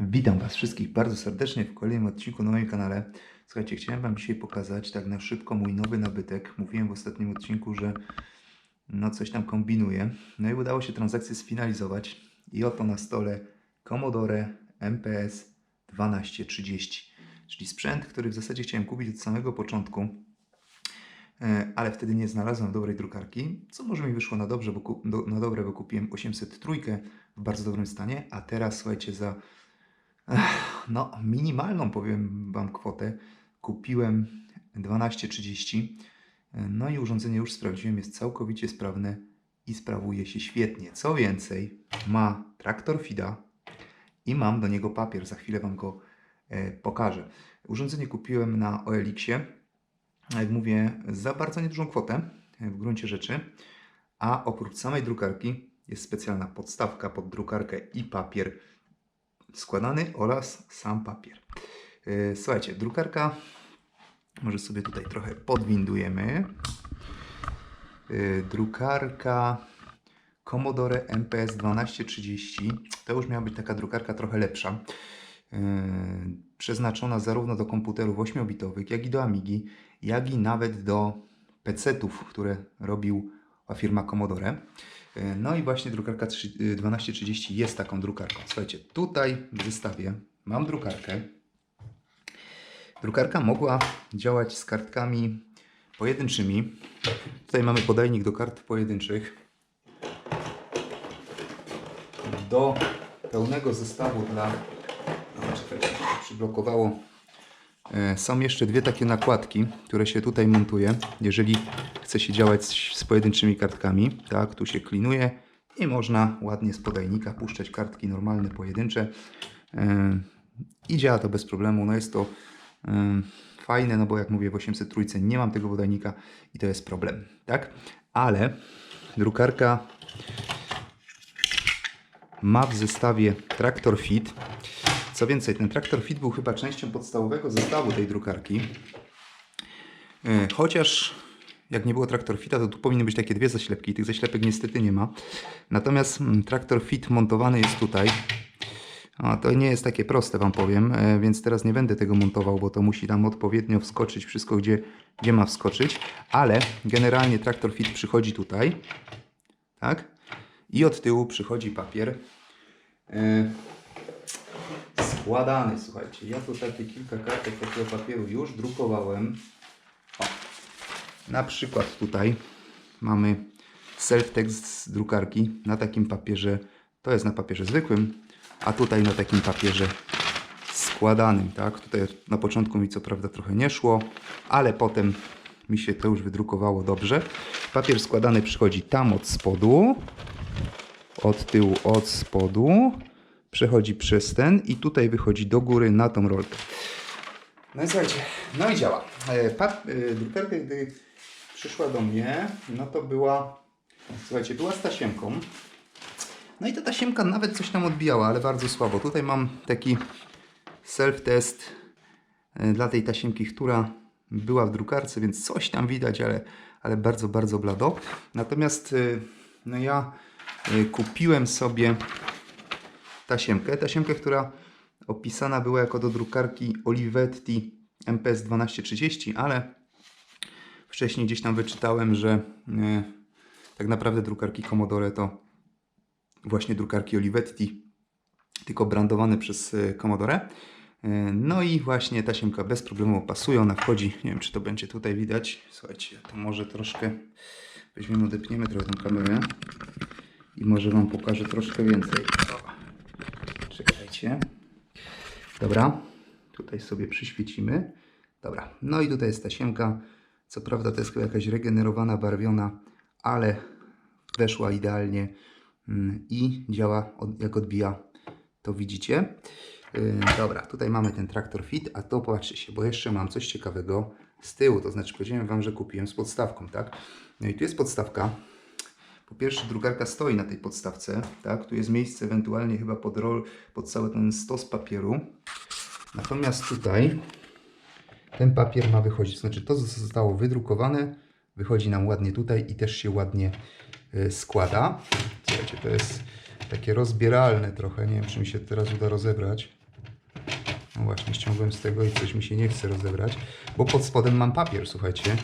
Witam Was wszystkich bardzo serdecznie w kolejnym odcinku na moim kanale. Słuchajcie, chciałem Wam dzisiaj pokazać tak na szybko mój nowy nabytek. Mówiłem w ostatnim odcinku, że no coś tam kombinuję. No i udało się transakcję sfinalizować. I oto na stole Commodore MPS 1230, czyli sprzęt, który w zasadzie chciałem kupić od samego początku, e, ale wtedy nie znalazłem dobrej drukarki, co może mi wyszło na, dobrze, bo, na dobre, bo kupiłem 803 w bardzo dobrym stanie, a teraz słuchajcie, za no, minimalną powiem Wam kwotę. Kupiłem 12.30. No i urządzenie już sprawdziłem, jest całkowicie sprawne i sprawuje się świetnie. Co więcej, ma traktor FIDA i mam do niego papier. Za chwilę Wam go e, pokażę. Urządzenie kupiłem na OLX-ie, jak mówię, za bardzo niedużą kwotę e, w gruncie rzeczy. A oprócz samej drukarki jest specjalna podstawka pod drukarkę i papier składany oraz sam papier. Yy, Słuchajcie, drukarka, może sobie tutaj trochę podwindujemy. Yy, Drukarka Commodore MPS 1230. To już miała być taka drukarka trochę lepsza. Yy, Przeznaczona zarówno do komputerów 8-bitowych, jak i do Amigi, jak i nawet do PC-ów, które robił firma Commodore. E, No i właśnie drukarka trzy- y, 1230 jest taką drukarką. Słuchajcie, tutaj w zestawie mam drukarkę. Drukarka mogła działać z kartkami pojedynczymi. Tutaj mamy podajnik do kart pojedynczych. Do pełnego zestawu dla... No, czekajcie, przyblokowało. E, Są jeszcze dwie takie nakładki, które się tutaj montuje, jeżeli chce się działać z, pojedynczymi kartkami. Tak, tu się klinuje i można ładnie z podajnika puszczać kartki normalne, pojedyncze. E, I działa to bez problemu. No jest to e, fajne, no bo jak mówię w 803 nie mam tego podajnika i to jest problem. Tak, ale drukarka ma w zestawie Traktor Fit. Co więcej, ten Traktor Fit był chyba częścią podstawowego zestawu tej drukarki. E, Chociaż jak nie było Traktor Fita, to tu powinny być takie dwie zaślepki. Tych zaślepek niestety nie ma. Natomiast mm, Traktor Fit montowany jest tutaj. A to nie jest takie proste, Wam powiem, e, więc teraz nie będę tego montował, bo to musi tam odpowiednio wskoczyć wszystko, gdzie, gdzie ma wskoczyć. Ale generalnie Traktor Fit przychodzi tutaj. Tak? I od tyłu przychodzi papier. E, składany, słuchajcie. Ja tu takie kilka kartek takiego papieru już drukowałem. O. Na przykład tutaj mamy self-text z drukarki na takim papierze, to jest na papierze zwykłym, a tutaj na takim papierze składanym, tak? Tutaj na początku mi co prawda trochę nie szło, ale potem mi się to już wydrukowało dobrze. Papier składany przychodzi tam od spodu, od tyłu, od spodu, przechodzi przez ten i tutaj wychodzi do góry na tą rolkę. No i słuchajcie, no i działa. E, Pap, e, drukarka, gdy przyszła do mnie, no to była, słuchajcie, była z tasiemką. No i ta tasiemka nawet coś tam odbijała, ale bardzo słabo. Tutaj mam taki self-test e, dla tej tasiemki, która była w drukarce, więc coś tam widać, ale, ale bardzo, bardzo blado. Natomiast no ja kupiłem sobie tasiemkę. Tasiemkę, która opisana była jako do drukarki Olivetti MPS 1230, ale wcześniej gdzieś tam wyczytałem, że e, tak naprawdę drukarki Commodore to właśnie drukarki Olivetti, tylko brandowane przez e, Commodore. E, No i właśnie tasiemka bez problemu pasuje, ona wchodzi, nie wiem czy to będzie tutaj widać, słuchajcie, to może troszkę weźmiemy, odepniemy trochę tą kamerę i może Wam pokażę troszkę więcej. Dobra, tutaj sobie przyświecimy. Dobra, no i tutaj jest tasiemka. Co prawda to jest chyba jakaś regenerowana, barwiona, ale weszła idealnie mm, i działa jak odbija, to widzicie. Yy, Dobra, tutaj mamy ten traktor fit, a to popatrzcie się, bo jeszcze mam coś ciekawego z tyłu, to znaczy powiedziałem Wam, że kupiłem z podstawką, tak? No i tu jest podstawka, po pierwsze, drukarka stoi na tej podstawce, tak? Tu jest miejsce ewentualnie chyba pod, rol, pod cały ten stos papieru. Natomiast tutaj ten papier ma wychodzić. Znaczy to zostało wydrukowane, wychodzi nam ładnie tutaj i też się ładnie y, składa. Słuchajcie, to jest takie rozbieralne trochę. Nie wiem, czy mi się teraz uda rozebrać. No właśnie, ściągłem z tego i coś mi się nie chce rozebrać, bo pod spodem mam papier, słuchajcie.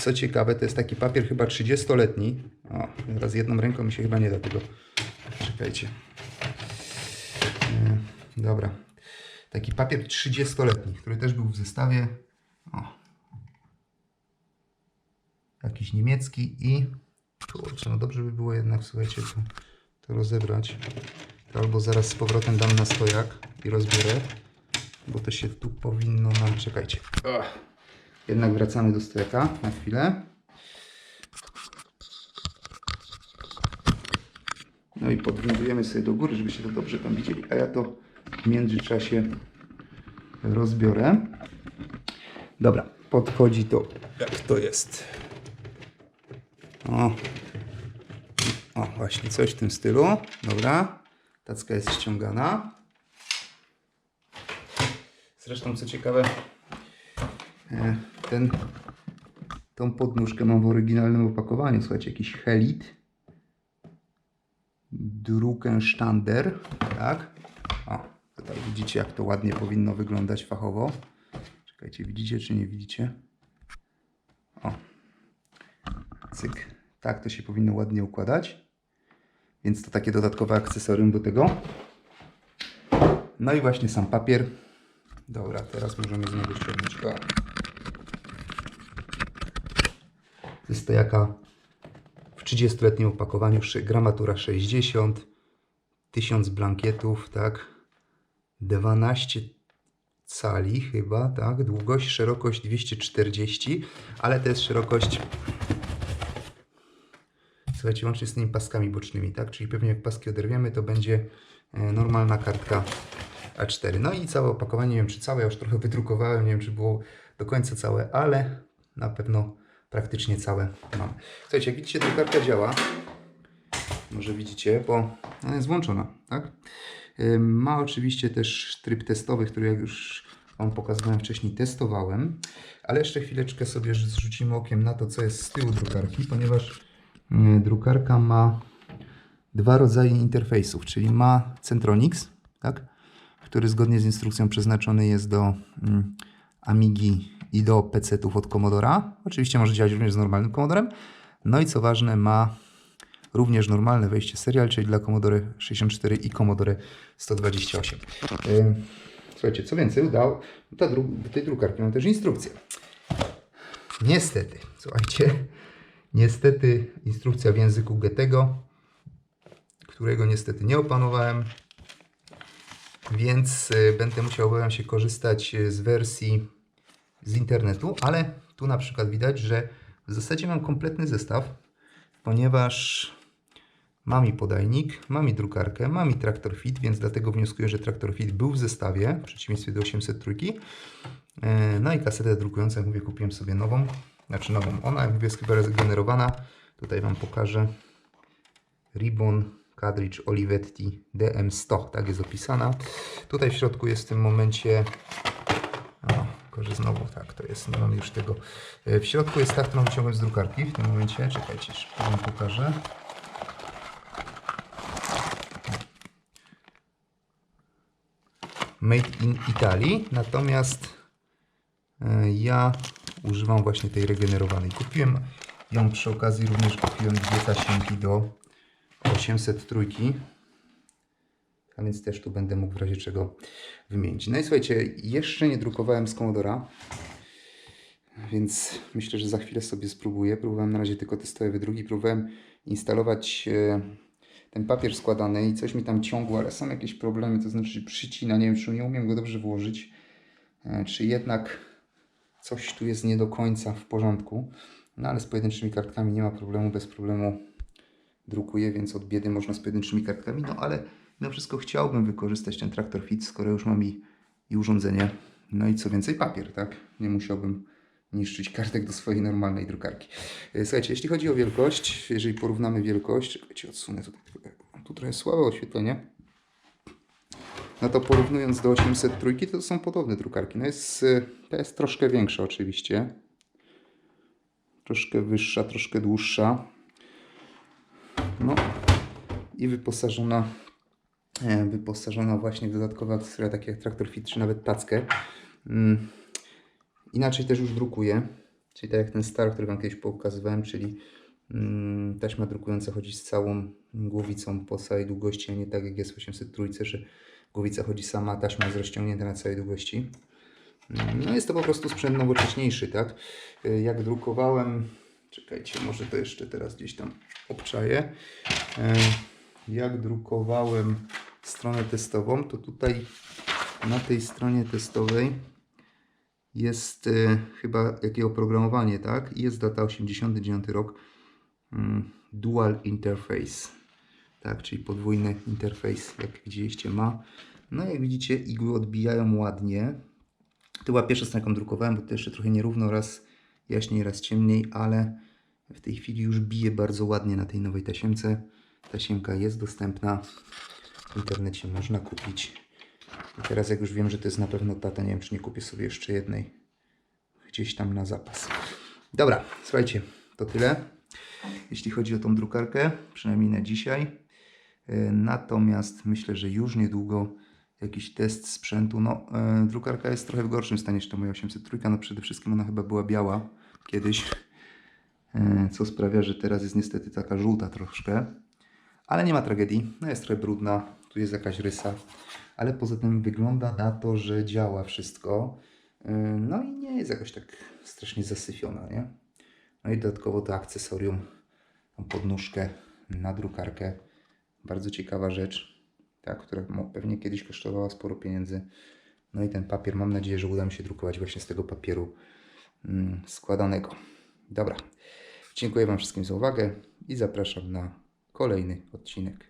Co ciekawe, to jest taki papier chyba 30-letni. O, teraz jedną ręką mi się chyba nie da tego. Czekajcie. E, dobra. Taki papier 30-letni, który też był w zestawie. O. Jakiś niemiecki i... Kurczę, no dobrze by było jednak, słuchajcie, to, to rozebrać. To albo zaraz z powrotem dam na stojak i rozbiorę, bo to się tu powinno nam... Czekajcie. Ach. Jednak wracamy do stojaka na chwilę. No i podglądujemy sobie do góry, żebyście to dobrze tam widzieli, a ja to w międzyczasie rozbiorę. Dobra, podchodzi to jak to jest. O, o właśnie coś w tym stylu. Dobra, tacka jest ściągana. Zresztą co ciekawe, e, ten, tą podnóżkę mam w oryginalnym opakowaniu. Słuchajcie, jakiś Helit. Druckenstander, tak? O, tutaj widzicie, jak to ładnie powinno wyglądać fachowo. Czekajcie, widzicie czy nie widzicie? O, cyk. Tak to się powinno ładnie układać. Więc to takie dodatkowe akcesorium do tego. No i właśnie sam papier. Dobra, teraz możemy z niego ściągnąć. O. To jest to jaka w 30-letnim opakowaniu gramatura 60, 1000 blankietów, tak, 12 cali chyba, tak, długość, szerokość 240, ale to jest szerokość, słuchajcie, łącznie z tymi paskami bocznymi, tak, czyli pewnie jak paski oderwiemy, to będzie e, normalna kartka A4. No i całe opakowanie, nie wiem czy całe, ja już trochę wydrukowałem, nie wiem czy było do końca całe, ale na pewno praktycznie całe mam. Słuchajcie, jak widzicie, drukarka działa. Może widzicie, bo ona jest włączona, tak? Ma oczywiście też tryb testowy, który jak już Wam pokazywałem wcześniej, testowałem. Ale jeszcze chwileczkę sobie zrzucimy okiem na to, co jest z tyłu drukarki, ponieważ y, drukarka ma dwa rodzaje interfejsów, czyli ma Centronix, tak? który zgodnie z instrukcją przeznaczony jest do mm, Amigi i do PC-ów od Commodora. Oczywiście może działać również z normalnym Commodorem. No i co ważne, ma również normalne wejście serial, czyli dla Commodore 64 i Commodore 128. Ym, Słuchajcie, co więcej, udało, ta dru- tej drukarki mam też instrukcję. Niestety, słuchajcie, niestety instrukcja w języku Goethego, którego niestety nie opanowałem, więc y, będę musiał obawiam się korzystać y, z wersji z internetu, ale tu na przykład widać, że w zasadzie mam kompletny zestaw, ponieważ mam i podajnik, mam i drukarkę, mam i traktor fit, więc dlatego wnioskuję, że traktor fit był w zestawie, w przeciwieństwie do 803. E, No i kasetę drukującą, mówię, kupiłem sobie nową, znaczy nową. Ona, mówię, jest chyba regenerowana. Tutaj Wam pokażę. Ribbon Cartridge Olivetti DM100, tak jest opisana. Tutaj w środku jest w tym momencie tylko że znowu tak, to jest, nie mam już tego. E, W środku jest ta, którą z drukarki w tym momencie. Czekajcie, szybko wam pokażę. Made in Italy, natomiast e, ja używam właśnie tej regenerowanej. Kupiłem ją przy okazji, również kupiłem dwie tasiemki do 803. A więc też tu będę mógł w razie czego wymienić. No i słuchajcie, jeszcze nie drukowałem z Commodora, więc myślę, że za chwilę sobie spróbuję. Próbowałem na razie tylko testowe wydruki, próbowałem instalować e, ten papier składany i coś mi tam ciągło, ale są jakieś problemy, to znaczy przycina, nie wiem, czy nie umiem go dobrze włożyć, e, czy jednak coś tu jest nie do końca w porządku. No ale z pojedynczymi kartkami nie ma problemu, bez problemu drukuję, więc od biedy można z pojedynczymi kartkami, no ale mimo wszystko chciałbym wykorzystać ten traktor fit, skoro już mam i, i urządzenie, no i co więcej papier, tak? Nie musiałbym niszczyć kartek do swojej normalnej drukarki. E, Słuchajcie, jeśli chodzi o wielkość, jeżeli porównamy wielkość, czekajcie, odsunę tutaj, tu trochę słabe oświetlenie, no to porównując do 803 to są podobne drukarki. No jest, e, ta jest troszkę większa oczywiście, troszkę wyższa, troszkę dłuższa. No i wyposażona wyposażona właśnie w dodatkowe akcesoria, takie jak traktor fit czy nawet tackę. Mm, Inaczej też już drukuje, czyli tak jak ten star, który Wam kiedyś pokazywałem, czyli mm, taśma drukująca chodzi z całą głowicą po całej długości, a nie tak jak jest w 803, że głowica chodzi sama, taśma jest rozciągnięta na całej długości. Mm, No jest to po prostu sprzęt nowocześniejszy, tak? Y, Jak drukowałem, czekajcie, może to jeszcze teraz gdzieś tam obczaję. Y, Jak drukowałem stronę testową, to tutaj na tej stronie testowej jest y, chyba jakie oprogramowanie, tak? I jest data 89 rok. Mm, Dual Interface. Tak, czyli podwójny interfejs, jak widzieliście, ma. No jak widzicie, igły odbijają ładnie. To była pierwsza strona, jaką drukowałem, bo to jeszcze trochę nierówno, raz jaśniej, raz ciemniej, ale w tej chwili już bije bardzo ładnie na tej nowej tasiemce. Tasiemka jest dostępna. W internecie można kupić. I teraz jak już wiem, że to jest na pewno ta, to nie wiem, czy nie kupię sobie jeszcze jednej gdzieś tam na zapas. Dobra, słuchajcie, to tyle. Jeśli chodzi o tą drukarkę, przynajmniej na dzisiaj. E, Natomiast myślę, że już niedługo jakiś test sprzętu. No, e, drukarka jest trochę w gorszym stanie niż ta moja 803. No przede wszystkim ona chyba była biała kiedyś, e, co sprawia, że teraz jest niestety taka żółta troszkę. Ale nie ma tragedii. No jest trochę brudna, tu jest jakaś rysa. Ale poza tym wygląda na to, że działa wszystko. Yy, No i nie jest jakoś tak strasznie zasyfiona, nie? No i dodatkowo to akcesorium, podnóżkę na drukarkę. Bardzo ciekawa rzecz, ta, która pewnie kiedyś kosztowała sporo pieniędzy. No i ten papier, mam nadzieję, że uda mi się drukować właśnie z tego papieru mm, składanego. Dobra, dziękuję Wam wszystkim za uwagę i zapraszam na kolejny odcinek.